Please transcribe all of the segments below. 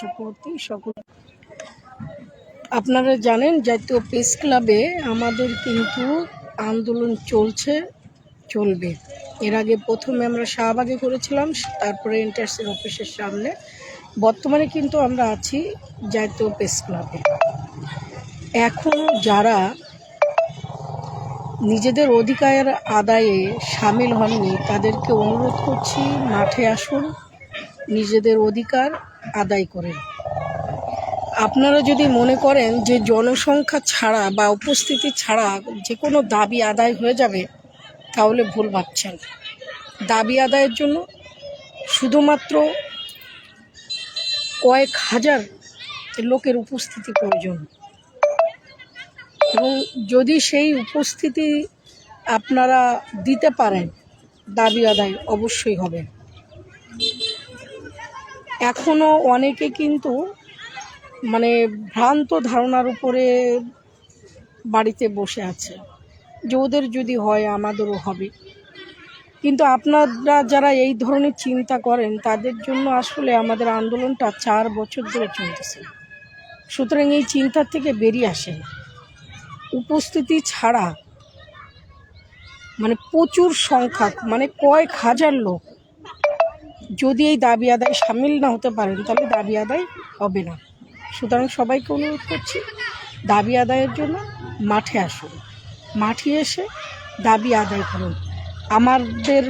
চক্রবর্তী সকল। আপনারা জানেন, জাতীয় প্রেস ক্লাবে আমাদের কিন্তু আন্দোলন চলছে, চলবে। এর আগে প্রথমে আমরা শাহবাগে করেছিলাম, তারপরে ইন্টারসেল অফিসের সামনে। বর্তমানে কিন্তু আমরা আছি জাতীয় প্রেস ক্লাবে। এখনও যারা নিজেদের অধিকার আদায়ে সামিল হননি, তাদেরকে অনুরোধ করছি, মাঠে আসুন। নিজেদের অধিকার আদায় করেন। আপনারা যদি মনে করেন যে জনসংখ্যা ছাড়া বা উপস্থিতি ছাড়া যে কোনো দাবি আদায় হয়ে যাবে, তাহলে ভুল ভাবছেন। দাবি আদায়ের জন্য শুধুমাত্র কয়েক হাজার লোকের উপস্থিতি প্রয়োজন। এবং যদি সেই উপস্থিতি আপনারা দিতে পারেন, দাবি আদায় অবশ্যই হবে। এখনও অনেকে কিন্তু মানে ভ্রান্ত ধারণার উপরে বাড়িতে বসে আছে। যে ওদের যদি হয়, আমাদেরও হবে। কিন্তু আপনারা যারা এই ধরনের চিন্তা করেন, তাদের জন্য আসলে আমাদের আন্দোলনটা চার বছর ধরে চলতেছে। সুতরাং এই চিন্তার থেকে বেরিয়ে আসেন। উপস্থিতি ছাড়া মানে প্রচুর সংখ্যা মানে কয়েক হাজার লোক যদি এই দাবি আদায় সামিল না হতে পারেন, তাহলে দাবি আদায় হবে না। সুতরাং সবাইকে অনুরোধ করছি, দাবি আদায়ের জন্য মাঠে আসুন। মাঠে এসে দাবি আদায় করুন। আমাদের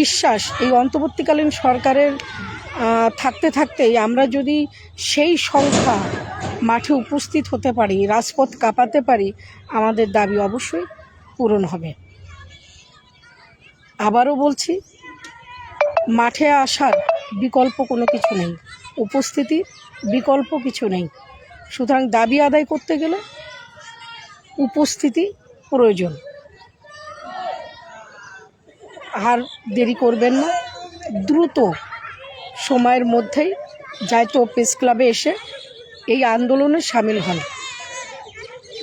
বিশ্বাস, এই অন্তর্বর্তীকালীন সরকারের থাকতে থাকতেই আমরা যদি সেই সংখ্যা মাঠে উপস্থিত হতে পারি, রাজপথ কাঁপাতে পারি, আমাদের দাবি অবশ্যই পূরণ হবে। আবারও বলছি মাঠে আসার বিকল্প কোনো কিছু নেই। উপস্থিতি, বিকল্প কিছু নেই। সুতরাং দাবি আদায় করতে গেলে উপস্থিতি প্রয়োজন। আর দেরি করবেন না। দ্রুত সময়ের মধ্যেই জাতীয় প্রেস ক্লাবে এসে এই আন্দোলনে সামিল হন।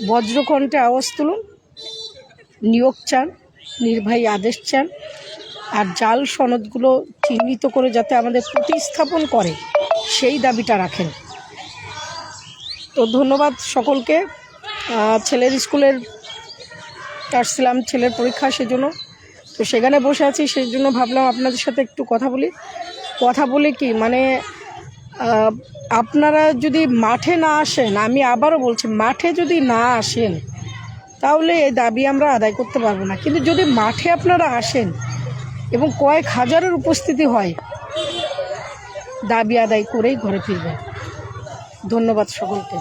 বজ্রকণ্ঠে আওয়াজ তুলুন। নিয়োগ চান, নির্বাহী আদেশ চান। আর জাল সনদগুলো চিহ্নিত করে যাতে আমাদের প্রতিস্থাপন করে, সেই দাবিটা রাখেন। তো ধন্যবাদ সকলকে। ছেলের স্কুলের আসছিলাম ছেলের পরীক্ষা সেজন্য। তো সেখানে বসে আছি সেই জন্য ভাবলাম আপনাদের সাথে একটু কথা বলি। কথা বলে কি মানে আপনারা যদি মাঠে না আসেন, আমি আবারও বলছি, মাঠে যদি না আসেন, তাহলে এই দাবি আমরা আদায় করতে পারব না। কিন্তু যদি মাঠে আপনারা আসেন এবং কয়েক হাজারের উপস্থিতি হয়। দাবি আদায় করেই ঘরে ফিরবে। ধন্যবাদ সকলকে।